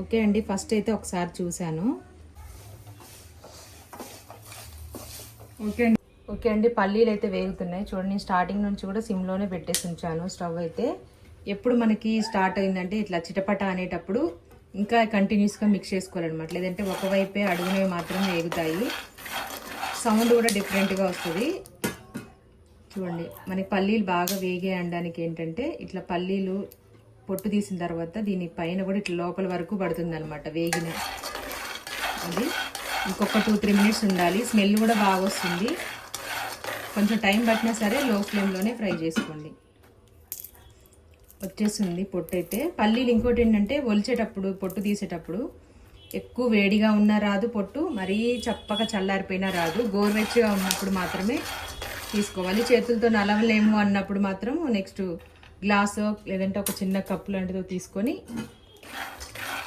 Okay అండి first అయితే ఒకసారి చూశాను. ఓకే అండి. ఓకే అండి పల్లీలు అయితే వేగుతున్నాయి. చూడండి స్టార్టింగ్ నుంచి కూడా సిమ్లోనే పెట్టేసి ఉంచాను స్టవ్ అయితే. ఎప్పుడు మనకి స్టార్ట్ అయిందంటే ఇట్లా చిటపట అనేటప్పుడు ఇంకా కంటిన్యూస్గా మిక్స్ చేసుకోవాలన్నమాట. లేదంటే ఒకవైపే అడుగునవి మాత్రం వేగుతాయి. సౌండ్ కూడా డిఫరెంట్గా వస్తుంది. చూడండి మనకి పల్లీలు బాగా వేగే అనడానికి ఏంటంటే ఇట్లా పల్లీలు పొట్టు తీసిన తర్వాత దీని పైన కూడా ఇట్లా లోపల వరకు పడుతుంది అనమాట వేగిన. అది ఇంకొక టూ త్రీ మినిట్స్ ఉండాలి. స్మెల్ కూడా బాగా వస్తుంది. కొంచెం టైం పట్టినా సరే లో ఫ్లేమ్లోనే ఫ్రై చేసుకోండి. వచ్చేస్తుంది పొట్టు అయితే. పల్లీలు ఇంకోటి ఏంటంటే ఒలిచేటప్పుడు పొట్టు తీసేటప్పుడు ఎక్కువ వేడిగా ఉన్నా రాదు పొట్టు మరీ చప్పగా చల్లారిపోయినా రాదు. గోరువెచ్చగా ఉన్నప్పుడు మాత్రమే తీసుకోవాలి. చేతులతో నలవలేము అన్నప్పుడు మాత్రం నెక్స్ట్ గ్లాస్ లేదంటే ఒక చిన్న కప్పు లాంటిదో తీసుకొని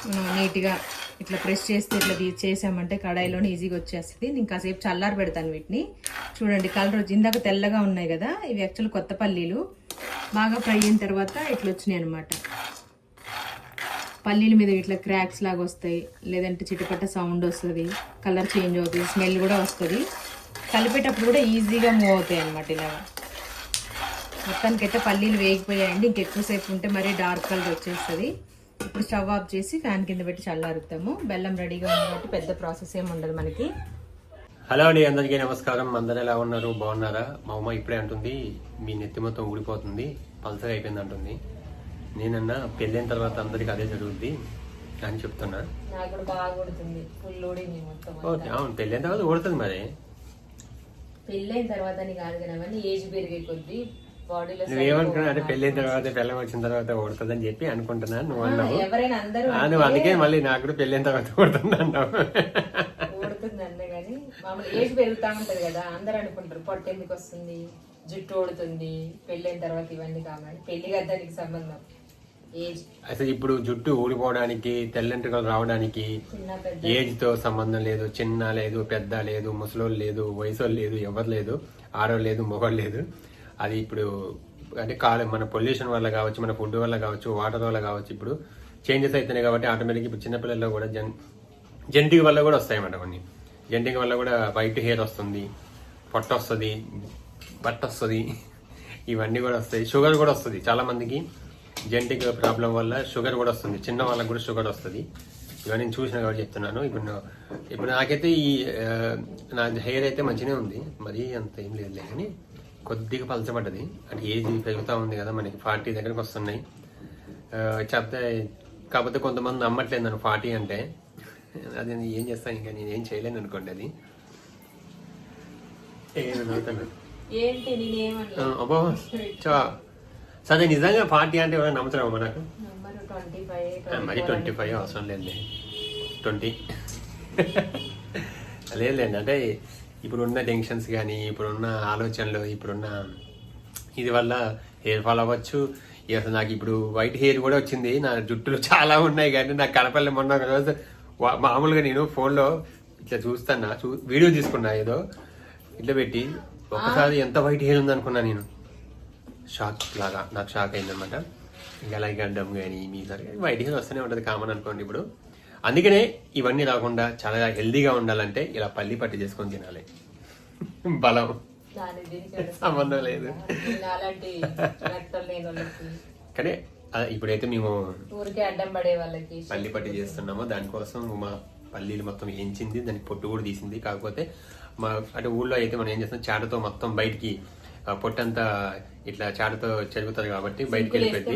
మనం నీట్గా ఇట్లా ప్రెస్ చేస్తే ఇట్లా చేసామంటే కడాయిలోనే ఈజీగా వచ్చేస్తుంది. నేను కాసేపు చల్లారి పెడతాను వీటిని. చూడండి కలర్ వచ్చి ఇందాక తెల్లగా ఉన్నాయి కదా. ఇవి యాక్చువల్ కొత్త పల్లీలు. బాగా ఫ్రై అయిన తర్వాత ఇట్లా వచ్చినాయి అనమాట పల్లీల మీద ఇట్లా క్రాక్స్ లాగా వస్తాయి. లేదంటే చిటపట సౌండ్ వస్తుంది. కలర్ చేంజ్ అవుతుంది. స్మెల్ కూడా వస్తుంది. కలిపేటప్పుడు కూడా ఈజీగా మూవ్ అవుతాయి అనమాట ఇలాగా మొత్తానికైతే పల్లీలు వేగిపోయాయండి. ఇంకెక్కువసేపు ఉంటే మరీ డార్క్ కలర్ వచ్చేస్తుంది. ఇప్పుడు స్టవ్ ఆఫ్ చేసి ఫ్యాన్ కింద పెట్టి చల్లారుతాము. బెల్లం రెడీగా ఉంది కాబట్టి పెద్ద ప్రాసెస్ ఏమి ఉండదు మనకి. హలో అండి అందరికీ నమస్కారం. అందరు ఎలా ఉన్నారు? బాగున్నారా? మా అమ్మ ఇప్పుడే అంటుంది మీ నెత్తి మొత్తం ఊడిపోతుంది పల్సర్ అయిపోయింది అంటుంది. నేనన్నా పెళ్ళైన తర్వాత అందరికి అదే జరుగుద్ది అని చెప్తున్నా. నాకు కూడా బాగా కొడుతుంది ఫుల్ ఊడింది మొత్తం ఓకే అవును పెళ్ళైన తర్వాత ఊడుతుంది మరి. పెళ్ళైన తర్వాత ఏజ్ పెరిగే కొద్దీ బాడీలో నువ్వేమనుకున్నా అంటే పెళ్ళైన తర్వాత పెళ్ళం వచ్చిన తర్వాత ఊడుతుంది అని చెప్పి అనుకుంటున్నా నువ్వు అన్నావు. నువ్వు అందుకే మళ్ళీ నాకు కూడా పెళ్ళైన తర్వాత ఊడుతుంది అన్నావు. ఊడుతుంది అన్నీ కానీ మామూలు ఏజ్ పెరుగుతా ఉంటది కదా అందరూ అనుకుంటారు పొట్ట ఎందుకు వస్తుంది? జుట్టు ఊడుతుంది పెళ్ళైన తర్వాత ఇవన్నీ కావాలి. పెళ్ళి కదా దానికి సంబంధం. ఏజ్. అసలు ఇప్పుడు జుట్టు ఊడిపోవడానికి తెల్లంటికలు రావడానికి ఏజ్తో సంబంధం లేదు చిన్న లేదు పెద్ద లేదు ముసలోళ్ళు లేదు వయసోళ్ళు లేదు ఎవరు లేదు ఆడవాళ్ళు లేదు మొగోళ్ళు లేదు. అది ఇప్పుడు అంటే కాలే మన పొల్యూషన్ వల్ల కావచ్చు మన ఫుడ్ వల్ల కావచ్చు వాటర్ వల్ల కావచ్చు ఇప్పుడు చేంజెస్ అవుతున్నాయి కాబట్టి ఆటోమేటిక్ ఇప్పుడు చిన్నపిల్లల్లో కూడా జన్ జెంటిక్ వల్ల కూడా వస్తాయన్నమాట కొన్ని. జెంటిక్ వల్ల కూడా వైట్ హెయిర్ వస్తుంది పొట్ట వస్తుంది బట్ట వస్తుంది ఇవన్నీ కూడా వస్తాయి. షుగర్ కూడా వస్తుంది చాలామందికి జెంటిక్ ప్రాబ్లం వల్ల షుగర్ కూడా వస్తుంది. చిన్న వాళ్ళకి కూడా షుగర్ వస్తుంది. ఇవన్నీ నేను చూసిన కాబట్టి చెప్తున్నాను. ఇప్పుడు ఇప్పుడు నాకైతే ఈ నా హెయిర్ అయితే మంచిగానే ఉంది. మరీ అంత ఏం లేదులే కానీ కొద్దిగా పలచబడ్డది. అంటే ఏజ్ పెరుగుతూ ఉంది కదా మనకి ఫార్టీ దగ్గరకు వస్తున్నాయి. చెప్తే కాకపోతే కొంతమంది నమ్మట్లేదు నన్ను ఫార్టీ అంటే. అది నేను ఏం చేస్తాను ఇంకా నేను ఏం చేయలేను అనుకోండి అది. అబ్బో చా. సరే నిజంగా ఫార్టీ అంటే ఎవరైనా నమ్ముతారా మనకు? మరి ట్వంటీ ఫైవ్ అవసరం లేదు ట్వంటీ. లేదులేండి అంటే ఇప్పుడున్న టెన్షన్స్ కానీ ఇప్పుడున్న ఆలోచనలు ఇప్పుడున్న ఇది వల్ల హెయిర్ ఫాల్ అవ్వచ్చు. ఇక అసలు నాకు ఇప్పుడు వైట్ హెయిర్ కూడా వచ్చింది. నా జుట్టులు చాలా ఉన్నాయి కానీ నాకు కనపల్లి మొన్న ఒక రోజు మామూలుగా నేను ఫోన్లో ఇట్లా చూస్తాను చూ వీడియో తీసుకున్నా ఏదో ఇట్లా పెట్టి ఒకసారి ఎంత వైట్ హెయిర్ ఉందనుకున్నా నేను. షాక్ లాగా నాకు షాక్ అయిందనమాట ఇంకా అలాగే కానీ మీ సరే వైట్ హెయిర్ వస్తూనే ఉంటుంది కామన్ అనుకోండి ఇప్పుడు. అందుకనే ఇవన్నీ రాకుండా చాలా హెల్దీగా ఉండాలంటే ఇలా పల్లి పట్టి చేసుకొని తినాలి. బలం. సంబంధం లేదు. కానీ ఇప్పుడైతే మేము ఊరికే అడ్డం పడే వాళ్ళకి. పల్లి పట్టి చేస్తున్నాము. దానికోసం మా పల్లీలు మొత్తం వేయించింది దానికి పొట్టు కూడా తీసింది. కాకపోతే మా అంటే ఊళ్ళో అయితే మనం ఏం చేస్తాం? చాటతో మొత్తం బయటికి పొట్టంతా ఇట్లా చాటతో చెరుగుతుంది కాబట్టి బయటికి వెళ్ళిపోయింది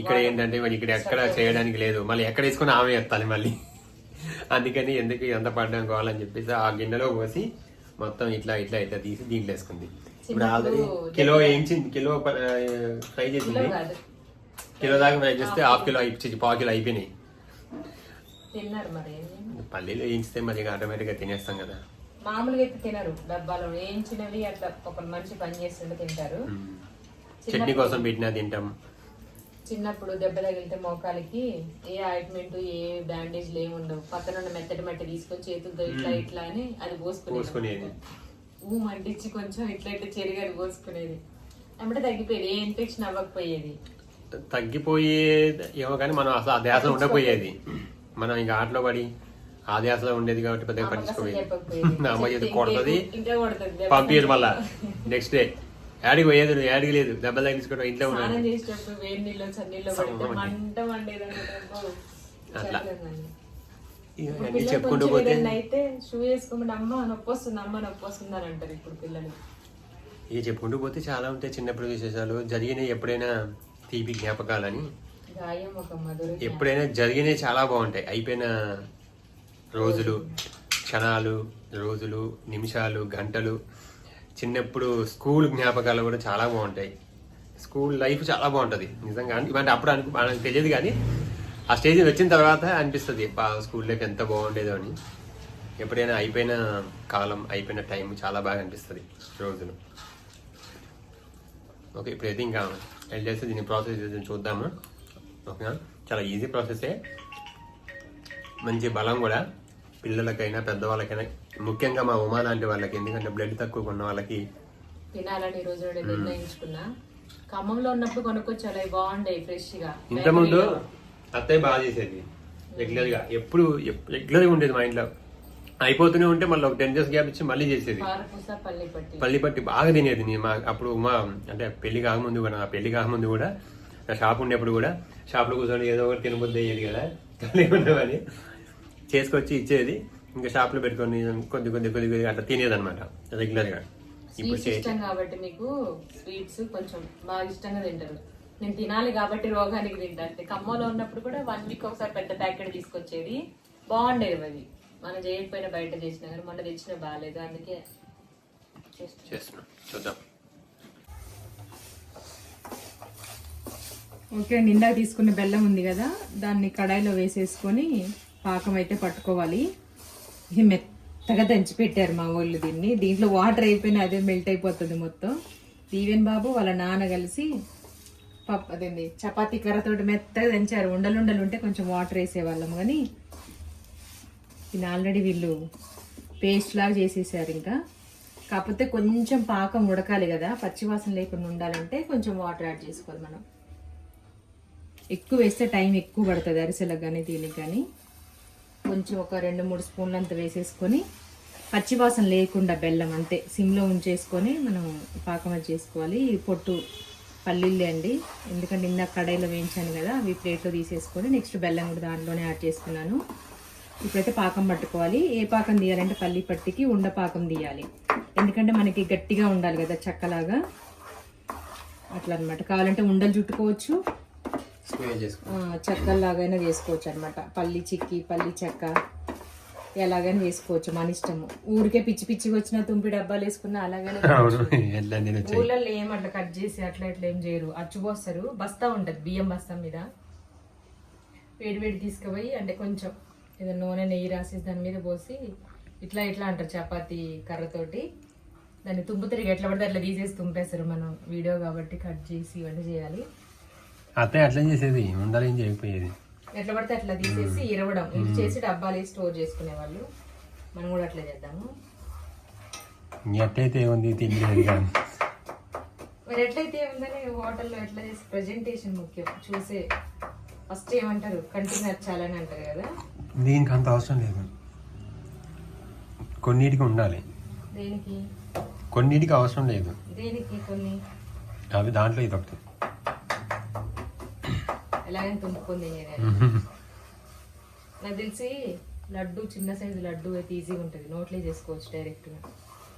ఇక్కడ ఏంటంటే మరి ఇక్కడ ఎక్కడ చేయడానికి లేదు. మళ్ళీ ఎక్కడ వేసుకుని ఆమె ఎత్తాలి మళ్ళీ. అందుకని ఎందుకు ఎంత పడ్డం కావాలని చెప్పేసి ఆ గిన్నెలో పోసి మొత్తం ఇట్లా ఇట్లా ఇట్లా తీసి దీంట్లో వేసుకుంది. ఇప్పుడు ఆల్రెడీ కిలో వేయించింది కిలో ఫ్రై చేసింది. కిలో దాకా ఫ్రై చేస్తే హాఫ్ కిలో అయిపోయి పావు కిలో అయిపోయినాయి. పల్లీలు వేయించితే మరి ఆటోమేటిక్గా తినేస్తాం కదా. మామూలుగా అయితే తినరు. డబ్బాలో వేయించినవి అట్లా ఒక మనిషి పని చేస్తుంటే తింటారు. చట్నీ కోసం పెట్టినా తింటాం. చిన్నప్పుడు దెబ్బ తగిలితే మోకాలికి ఏ ఆయింట్మెంట్ ఏ బ్యాండేజ్లు ఏమి ఉండవు. పక్కన ఉన్న మెత్తటి మట్టి తీసుకొని చేతులతో ఇట్లా ఇట్లా అని అది పోసుకునేది. ఊ మంటించి కొంచెం ఇట్లా ఇట్లా చెరిగి అది పోసుకునేది. అంటే తగ్గిపోయేది. ఏ ఇన్ఫెక్షన్ అవ్వకపోయేది. తగ్గిపోయే ఏమో కానీ మనం అసలు ఆ ధ్యాసలో ఉండకపోయేది మనం ఇంకా ఆటలో పడి ఆ ధ్యాసలో ఉండేది కాబట్టి పెద్దగా పట్టించుకోలేదు. అమ్మ చేతి కొడుతుంది పంపించదు మళ్ళా. నెక్స్ట్ డే యాడికి పోయేది యాడికి లేదు. దెబ్బలు తగ్గించుకోవడం ఇంట్లో అట్లా. అన్ని చెప్పుకుంటూ పోతే. ఏదైనా అయితే షూ వేసుకోమని అమ్మ నొప్పి వస్తుంది అమ్మ నొప్పి వస్తుంది అని అంటారు ఇప్పుడు పిల్లలు. ఇక చెప్పుకుంటూ పోతే చాలా ఉంటాయి చిన్నప్పుడు విశేషాలు. జరిగినాయి ఎప్పుడైనా తీపి జ్ఞాపకాలని? ఎప్పుడైనా జరిగినాయి చాలా బాగుంటాయి. అయిపోయిన రోజులు క్షణాలు రోజులు నిమిషాలు గంటలు. చిన్నప్పుడు స్కూల్ జ్ఞాపకాలు కూడా చాలా బాగుంటాయి. స్కూల్ లైఫ్ చాలా బాగుంటుంది నిజంగా. ఇవంటే అప్పుడు అనుకు మనకు తెలియదు కానీ ఆ స్టేజ్ వచ్చిన తర్వాత అనిపిస్తుంది స్కూల్ లైఫ్ ఎంత బాగుండేదో అని. ఎప్పుడైనా అయిపోయిన కాలం అయిపోయిన టైం చాలా బాగా అనిపిస్తుంది రోజులు. ఓకే ఇప్పుడైతే ఇంకా వెళ్ళేసి దీని ప్రాసెస్ చూద్దాము. ఓకేనా? చాలా ఈజీ ప్రాసెసే. మంచి బలం కూడా. పిల్లలకైనా పెద్దవాళ్ళకైనా ముఖ్యంగా మా ఉమా లాంటి వాళ్ళకి ఎందుకంటే బ్లడ్ తక్కువ ఉన్న వాళ్ళకి. తినాలని ఈ రోజు నిర్ణయించుకున్నా. ఖమ్మంలో ఉన్నప్పుడు అవి బాగుండేవి ఫ్రెష్గా ఇంతకుముందు అత్తయ్య బాగా చేసేది రెగ్యులర్గా ఎప్పుడు రెగ్యులర్గా ఉండేది మా ఇంట్లో. అయిపోతూనే ఉంటే మళ్ళీ ఒక టెన్ డేస్ గ్యాప్ ఇచ్చి మళ్ళీ చేసేది. పల్లి పట్టి. బాగా తినేది. నేను మా అప్పుడు మా అంటే పెళ్ళి కాకముందు కూడా నా పెళ్ళి కాకముందు కూడా నా షాప్ ఉండేప్పుడు కూడా షాప్లో కూర్చొని ఏదో ఒకటి తినబుద్ధి అయ్యేది కదా. ఖాళీ ఉండేవని చేసుకొచ్చి ఇచ్చేది. ఇంకా షాప్లో పెట్టుకొని కొద్ది కొద్ది కొద్ది కొద్దిగా అట్లా తినేది అనమాట రెగ్యులర్గా ఇప్పుడు స్వీట్స్ ఇష్టం కాబట్టి మీకు స్వీట్స్ కొంచెం బాగా ఇష్టంగా తింటారు. నేను తినాలి కాబట్టి రోగానికి తింటాను ఖమ్మంలో ఉన్నప్పుడు కూడా వన్ వీక్ ఒకసారి పెద్ద ప్యాకెట్ తీసుకొచ్చేది. బాగుండేది అది మనం చేయకపోయినా బయట చేసినా కానీ మొన్న తెచ్చిన బాగాలేదు. అందుకే చేస్తున్నా. చూద్దాం. ఓకే ఇందాక తీసుకున్న బెల్లం ఉంది కదా. దాన్ని కడాయిలో వేసేసుకొని పాకం అయితే పట్టుకోవాలి. ఇది మెత్తగా దంచి పెట్టారు మా వాళ్ళు దీన్ని. దీంట్లో వాటర్ అయిపోయినా అదే మెల్ట్ అయిపోతుంది మొత్తం. దీవెన్ బాబు వాళ్ళ నాన్న కలిసి పప్పు అదేంది చపాతీ కర్రతోటి మెత్తగా దంచారు. ఉండలు ఉండలు ఉంటే కొంచెం వాటర్ వేసేవాళ్ళం కానీ దీన్ని ఆల్రెడీ వీళ్ళు పేస్ట్ లాగా చేసేసారు ఇంకా. కాకపోతే కొంచెం పాకం ఉడకాలి కదా. పచ్చివాసన లేకుండా ఉండాలంటే కొంచెం వాటర్ యాడ్ చేసుకోవాలి మనం. ఎక్కువ వేస్తే టైం ఎక్కువ పడుతుంది అరిసెలకు కానీ దీనికి కానీ. కొంచెం ఒక రెండు మూడు స్పూన్లు అంత వేసేసుకొని పచ్చివాసన లేకుండా బెల్లం అంతే సిమ్లో ఉంచేసుకొని మనం పాకం అది చేసుకోవాలి. ఇది పొట్టు పల్లీలే అండి. ఎందుకంటే ఇందాక కడాయిలో వేయించాను కదా అవి ప్లేట్లో తీసేసుకొని నెక్స్ట్ బెల్లం కూడా దాంట్లోనే యాడ్ చేసుకున్నాను. ఇప్పుడైతే పాకం పట్టుకోవాలి. ఏ పాకం తీయాలంటే పల్లి పట్టికి ఉండ పాకం తీయాలి. ఎందుకంటే మనకి గట్టిగా ఉండాలి కదా చక్కలాగా. అట్లా అనమాట కావాలంటే ఉండలు చుట్టుకోవచ్చు. చెక్కల్లాగైనా చేసుకోవచ్చు అనమాట పల్లి చిక్కి పల్లి చెక్క ఎలాగైనా చేసుకోవచ్చు మన ఇష్టము. ఊరికే పిచ్చి పిచ్చిగా వచ్చిన తుంపి డబ్బాలు వేసుకున్నా అలాగైనా ఊళ్ళల్లో ఏం అట్లా కట్ చేసి అట్లా ఇట్లా ఏం చేయరు. అచ్చుపోస్తారు బస్తా ఉంటది బియ్యం బస్తా మీద. వేడి వేడి తీసుకుపోయి అంటే కొంచెం ఏదో నూనె నెయ్యి రాసేసి దాని మీద పోసి ఇట్లా ఇట్లా అంటారు చపాతీ కర్రతోటి. దాన్ని తుంపు తిరిగి ఎట్లా పడితే అట్లా తీసేసి తుంపేస్తారు మనం. వీడియో కాబట్టి కట్ చేసి ఇవన్నీ చేయాలి. అత్తయ్య అట్లా చేసేది? ఉండాలి ఏం చేయకపోయేది? ఎట్లా పడితే అట్లా తీసేసి ఇరవడం. ఇది చేసి డబ్బాలు వేసి స్టోర్ చేసుకునే వాళ్ళు. మనం కూడా అట్లా చేద్దాము. ఎట్లయితే ఏముంది తినలేదు కానీ మరి ఎట్లయితే ఉందని హోటల్లో ఎట్లా చేసి ప్రజెంటేషన్ ముఖ్యం. చూసే ఫస్ట్ ఏమంటారు? కంటికి నచ్చాలని అంటారు కదా. దీనికి అంత అవసరం లేదు. కొన్నిటికి ఉండాలి. దేనికి? కొన్నిటికి అవసరం లేదు. దేనికి కొన్ని? అవి దాంట్లో ఇది ఒకటి. ఎలాగైనా తుంపుకుంది నాకు తెలిసి లడ్డు చిన్న సైజు లడ్డు అయితే ఈజీగా ఉంటుంది. నోట్లో చేసుకోవచ్చు డైరెక్ట్గా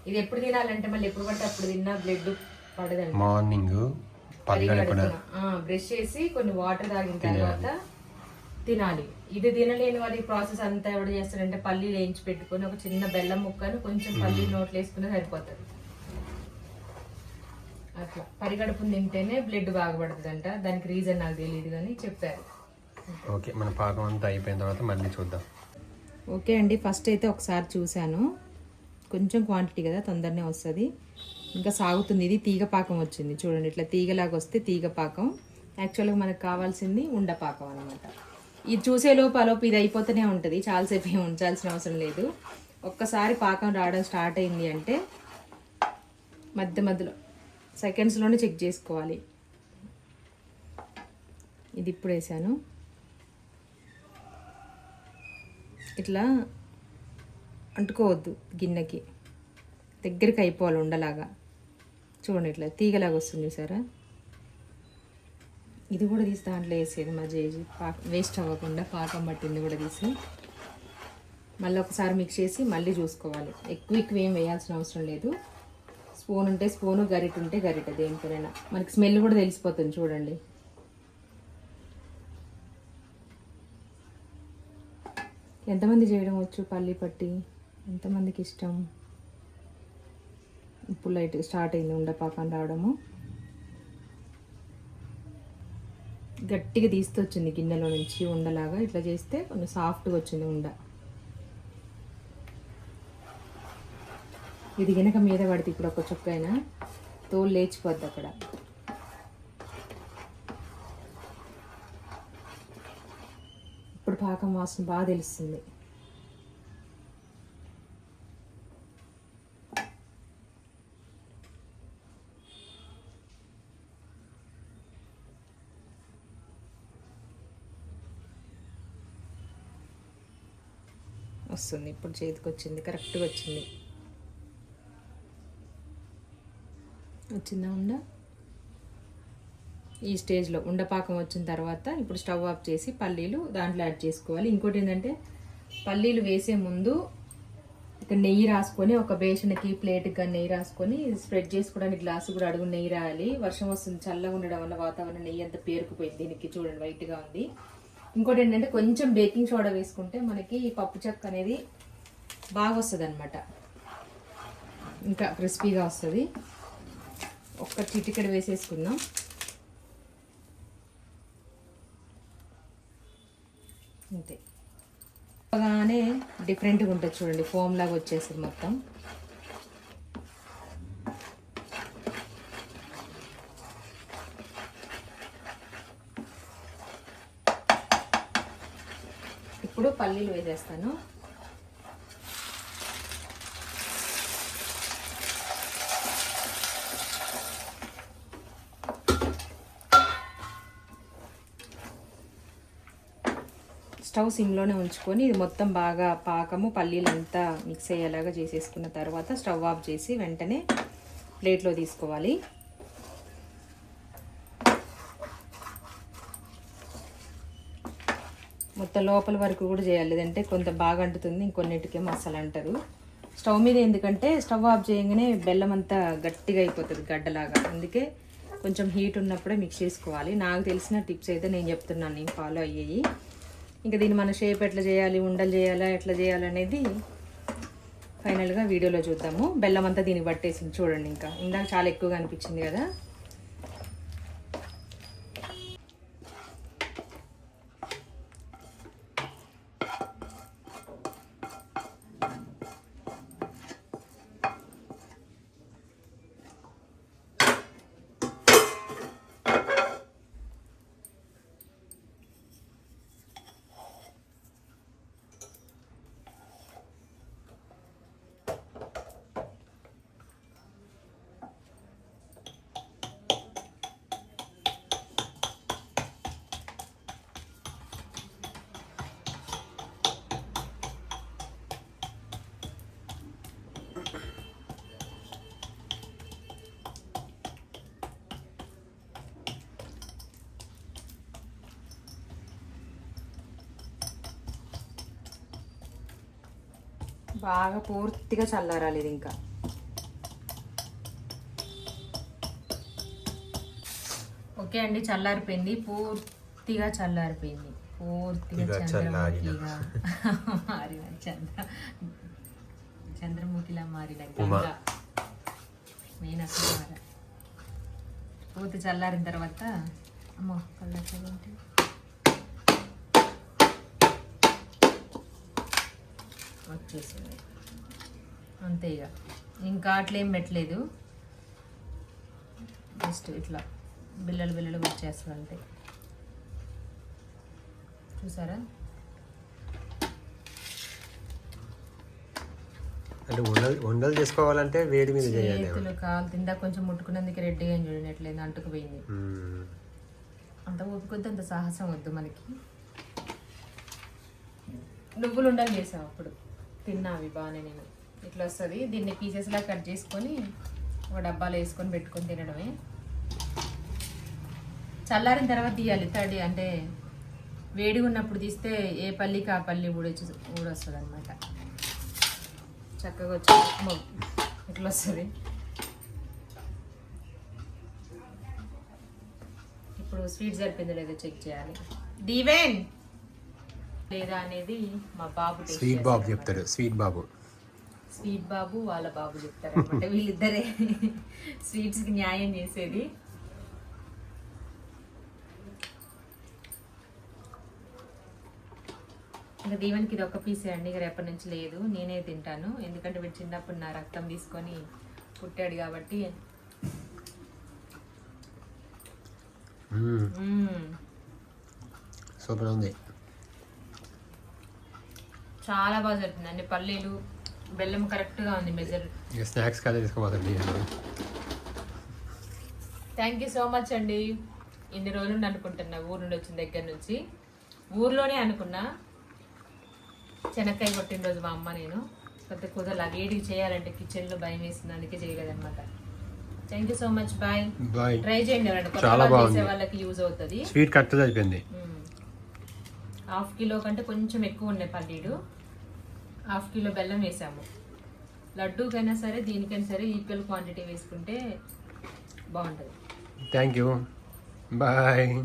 ఇది ఎప్పుడు తినాలంటే మళ్ళీ ఎప్పుడు పడితే అప్పుడు తిన్నా బ్లడ్ పడదండి. మార్నింగ్ బ్రష్ చేసి కొన్ని వాటర్ తాగిన తర్వాత తినాలి. ఇది తినలేని వారి ప్రాసెస్ అంతా ఎవడు చేస్తాడంటే పల్లీలు వేయించి పెట్టుకొని ఒక చిన్న బెల్లం ముక్కను కొంచెం పల్లీలు నోట్లు వేసుకుని సరిపోతుంది. అట్లా. పరిగడుపుని తింటేనే బ్లడ్ బాగుపడుతుందంట. దానికి రీజన్ నాకు తెలియదు కానీ చెప్పారు. ఓకే మన పాకం అంతా అయిపోయిన తర్వాత మళ్ళీ చూద్దాం. ఓకే అండి ఫస్ట్ అయితే ఒకసారి చూశాను. కొంచెం క్వాంటిటీ కదా తొందరనే వస్తుంది. ఇంకా సాగుతుంది. ఇది తీగ పాకం వచ్చింది. చూడండి ఇట్లా తీగలాగా వస్తే తీగ పాకం. యాక్చువల్గా మనకు కావాల్సింది ఉండ పాకం అనమాట ఇది చూసే లోపు అలోపు ఇది అయిపోతూనే ఉంటుంది. చాలాసేపు ఏం ఉంచాల్సిన అవసరం లేదు. ఒక్కసారి పాకం రావడం స్టార్ట్ అయింది అంటే మధ్య మధ్యలో సెకండ్స్లోనే చెక్ చేసుకోవాలి. ఇది ఇప్పుడు వేసాను. ఇట్లా అంటుకోవద్దు గిన్నెకి. దగ్గరికి అయిపోవాలి ఉండలాగా. చూడండి ఇట్లా తీగలాగా వస్తుంది సారా ఇది కూడా తీసి దాంట్లో వేసేది మా జేజీ. వేస్ట్ అవ్వకుండా పాకం పట్టింది కూడా తీసి. మళ్ళీ ఒకసారి మిక్స్ చేసి మళ్ళీ చూసుకోవాలి. ఎక్కువ ఎక్కువ ఏం వేయాల్సిన అవసరం లేదు. స్పూన్ ఉంటే స్పూను గరిట ఉంటే గరిట దేనికైనా. మనకి స్మెల్ కూడా తెలిసిపోతుంది చూడండి. ఎంతమంది చేయడం వచ్చు పల్లి పట్టి? ఎంతమందికి ఇష్టం? ఇప్పుడు లైట్ స్టార్ట్ అయింది ఉండపాకం రావడము. గట్టిగా తీస్తూ వచ్చింది గిన్నెలో నుంచి ఉండలాగా. ఇట్లా చేస్తే కొంచెం సాఫ్ట్గా వచ్చింది ఉండ. ఇది వెనక మీద పడితే ఇప్పుడు ఒక చుక్క అయినా తోలు లేచిపోద్ది అక్కడ. ఇప్పుడు పాకం వాసన బాగా తెలుస్తుంది. వస్తుంది. ఇప్పుడు చేతికి వచ్చింది కరెక్ట్గా వచ్చింది. వచ్చిందా ఉండ? ఈ స్టేజ్లో ఉండపాకం వచ్చిన తర్వాత ఇప్పుడు స్టవ్ ఆఫ్ చేసి పల్లీలు దాంట్లో యాడ్ చేసుకోవాలి. ఇంకోటి ఏంటంటే పల్లీలు వేసే ముందు ఇక నెయ్యి రాసుకొని ఒక బేషన్కి ప్లేట్గా నెయ్యి రాసుకొని స్ప్రెడ్ చేసుకోవడానికి గ్లాసు కూడా అడుగు నెయ్యి రాయాలి. వర్షం వస్తుంది చల్లగా ఉండడం వల్ల వాతావరణం నెయ్యి అంతా పేరుకుపోయింది. దీనికి చూడండి వైట్గా ఉంది. ఇంకోటి ఏంటంటే కొంచెం బేకింగ్ సోడా వేసుకుంటే మనకి ఈ పప్పు చెక్క అనేది బాగా వస్తుంది అనమాట ఇంకా క్రిస్పీగా వస్తుంది. ఒక్క చిటికెడు వేసేసుకుందాం. అంతే. బాగానే డిఫరెంట్గా ఉంటుంది చూడండి ఫోమ్ లాగా వచ్చేసింది మొత్తం. ఇప్పుడు పల్లీలు వేసేస్తాను. స్టవ్ సిమ్లోనే ఉంచుకొని ఇది మొత్తం బాగా పాకము పల్లీలు అంతా మిక్స్ అయ్యేలాగా చేసేసుకున్న తర్వాత స్టవ్ ఆఫ్ చేసి వెంటనే ప్లేట్లో తీసుకోవాలి. మొత్తం లోపల వరకు కూడా చేయాలి. లేదంటే కొంత బాగా అంటుతుంది ఇంకొన్నిటికేమో అసలు అంటారు. స్టవ్ మీద ఎందుకంటే స్టవ్ ఆఫ్ చేయగానే బెల్లం అంతా గట్టిగా అయిపోతుంది గడ్డలాగా. అందుకే కొంచెం హీట్ ఉన్నప్పుడే మిక్స్ చేసుకోవాలి. నాకు తెలిసిన టిప్స్ అయితే నేను చెప్తున్నాను నేను ఫాలో అయ్యేవి ఇంకా దీన్ని మన షేప్ ఎట్లా చేయాలి ఉండలు చేయాలా ఎట్లా చేయాలనేది ఫైనల్గా వీడియోలో చూద్దాము. బెల్లం అంతా దీనికి పట్టేసింది చూడండి ఇంకా. ఇందాక చాలా ఎక్కువగా అనిపించింది కదా. బాగా పూర్తిగా చల్లారాలి ఇది ఇంకా. ఓకే అండి చల్లారిపోయింది. పూర్తిగా చల్లారిపోయింది. పూర్తిగా చంద్రముఖిగా మారిన చంద్ర చంద్రముఖిలా మారిన. గంగ అసలు పూర్తి చల్లారిన తర్వాత అమ్మో కళ్ళ వచ్చేసింది. అంతే ఇక. ఇంకా అట్లేం పెట్టలేదు. జస్ట్ ఇట్లా బిల్లలు బిల్లలు వచ్చేస్తుంది అంతే చూసారా? అంటే ఉండలు ఉండలు చేసుకోవాలంటే వేడి మీద చేయాలి చేతులు కాలు తిందా కొంచెం ముట్టుకున్నందుకు రెడ్డిగా చూడండి అంటుకుపోయింది. అంత ఓపికొద్దు అంత సాహసం వద్దు మనకి. నువ్వులు ఉండలు చేసావు అప్పుడు. తిన్నావి బాగానే నేను. ఇట్లా వస్తుంది. దీన్ని పీసెస్లా కట్ చేసుకొని ఒక డబ్బాలో వేసుకొని పెట్టుకొని తినడమే. చల్లారిన తర్వాత తీయాలి. తడి అంటే వేడిగా ఉన్నప్పుడు తీస్తే ఏ పల్లికి ఆ పల్లి ఊడొచ్చు ఊడొస్తుంది అనమాట చక్కగా వచ్చి ఇట్లా వస్తుంది. ఇప్పుడు స్వీట్ సరిపోయిందో లేదో చెక్ చేయాలి. దీవెన్! లేదా అనేది మా బాబు స్వీట్ బాబు. చెప్తాడు స్వీట్ బాబు. స్వీట్ బాబు వాళ్ళ బాబు చెప్తారు అనమాట వీళ్ళిద్దరే స్వీట్స్కి న్యాయం చేసేది. ఇంకా దీవెనకి ఇది ఒక పీసే అండి ఇక రేపటి నుంచి లేదు. నేనే తింటాను. ఎందుకంటే వీడు చిన్నప్పుడు నా రక్తం తీసుకొని పుట్టాడు కాబట్టి. సూపర్ ఉంది. చాలా బాగా జరుగుతుంది అన్ని పల్లీలు బెల్లం కరెక్ట్గా ఉంది మెజర్. స్నాక్స్ కదా తీసుకోపోతుంది థ్యాంక్ యూ సో మచ్ అండి. ఇన్ని రోజులు అనుకుంటున్నా ఊరు నుండి వచ్చిన దగ్గర నుంచి. ఊర్లోనే అనుకున్నా శనక్కాయ కొట్టిన రోజు మా అమ్మ నేను. కొద్ది కుదరలా వేడికి చేయాలంటే కిచెన్లో భయం వేసింది అందుకే చేయలేదన్నమాట. Thank you so much. Bye. Bye. Try చేయండి చాలా బాగుంది. వాళ్ళకి యూజ్ అవుతుంది. స్వీట్ కరెక్ట్ అయిపోయింది. హాఫ్ కిలో కంటే కొంచెం ఎక్కువ ఉన్నాయి పల్లీలు. హాఫ్ కిలో బెల్లం వేసాము. లడ్డూకైనా సరే దీనికైనా సరే ఈక్వల్ క్వాంటిటీ వేసుకుంటే బాగుంటుంది. Thank you. బాయ్.